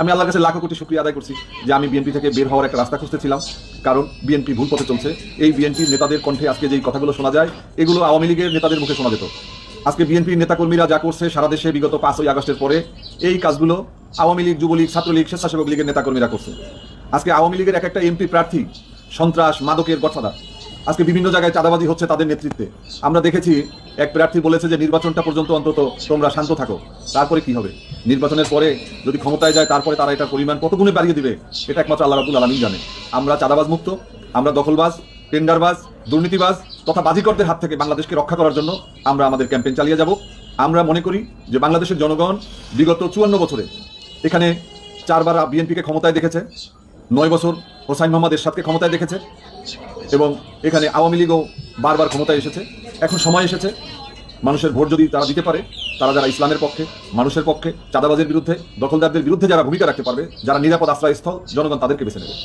আমি আল্লাহর কাছে লাখো কোটি শুক্রিয়া আদায় করছি যে আমি বিএনপি থেকে বের হওয়ার একটা রাস্তা খুঁজতেছিলাম। কারণ বিএনপি ভুল পথে চলছে। এই বিএনপির নেতাদের কণ্ঠে আজকে যেই কথাগুলো শোনা যায়, এগুলো আওয়ামী লীগের নেতাদের মুখে শোনা যেত। আজকে বিএনপির নেতাকর্মীরা যা করছে সারা দেশে বিগত পাঁচই আগস্টের পরে, এই কাজগুলো আওয়ামী লীগ, যুবলীগ, ছাত্রলীগ, স্বেচ্ছাসেবক লীগের নেতাকর্মীরা করছে। আজকে আওয়ামী লীগের এক একটা এমপি প্রার্থী সন্ত্রাস, মাদকের গঠফাদার আজকে বিভিন্ন জায়গায় চাঁদাবাজি হচ্ছে তাদের নেতৃত্বে। আমরা দেখেছি, এক প্রার্থী বলেছে যে নির্বাচনটা পর্যন্ত অন্তত তোমরা শান্ত থাকো। তারপরে কি হবে? নির্বাচনের পরে যদি ক্ষমতায় যায়, তারপরে তারা এটার পরিমাণ কত গুণে বাড়িয়ে দিবে এটা একমাত্র আল্লাহ রাবুল আলমিন জানে। আমরা চাঁদাবাজ মুক্ত, আমরা দখলবাজ, টেন্ডারবাজ, দুর্নীতিবাজ তথা বাজিকরদের হাত থেকে বাংলাদেশকে রক্ষা করার জন্য আমরা আমাদের ক্যাম্পেইন চালিয়ে যাব। আমরা মনে করি যে বাংলাদেশের জনগণ বিগত চুয়ান্ন বছরে এখানে চারবার বিএনপিকে ক্ষমতায় দেখেছে, নয় বছর হোসাইন মোহাম্মদ এরশাদকে ক্ষমতায় দেখেছে এবং এখানে আওয়ামী লীগও বারবার ক্ষমতায় এসেছে। এখন সময় এসেছে, মানুষের ভোট যদি তারা দিতে পারে, তারা যারা ইসলামের পক্ষে, মানুষের পক্ষে, চাঁদাবাজের বিরুদ্ধে, দখলদারদের বিরুদ্ধে যারা ভূমিকা রাখতে পারবে, যারা নিরাপদ আশ্রয়স্থল, জনগণ তাদেরকে বেছে নেবে।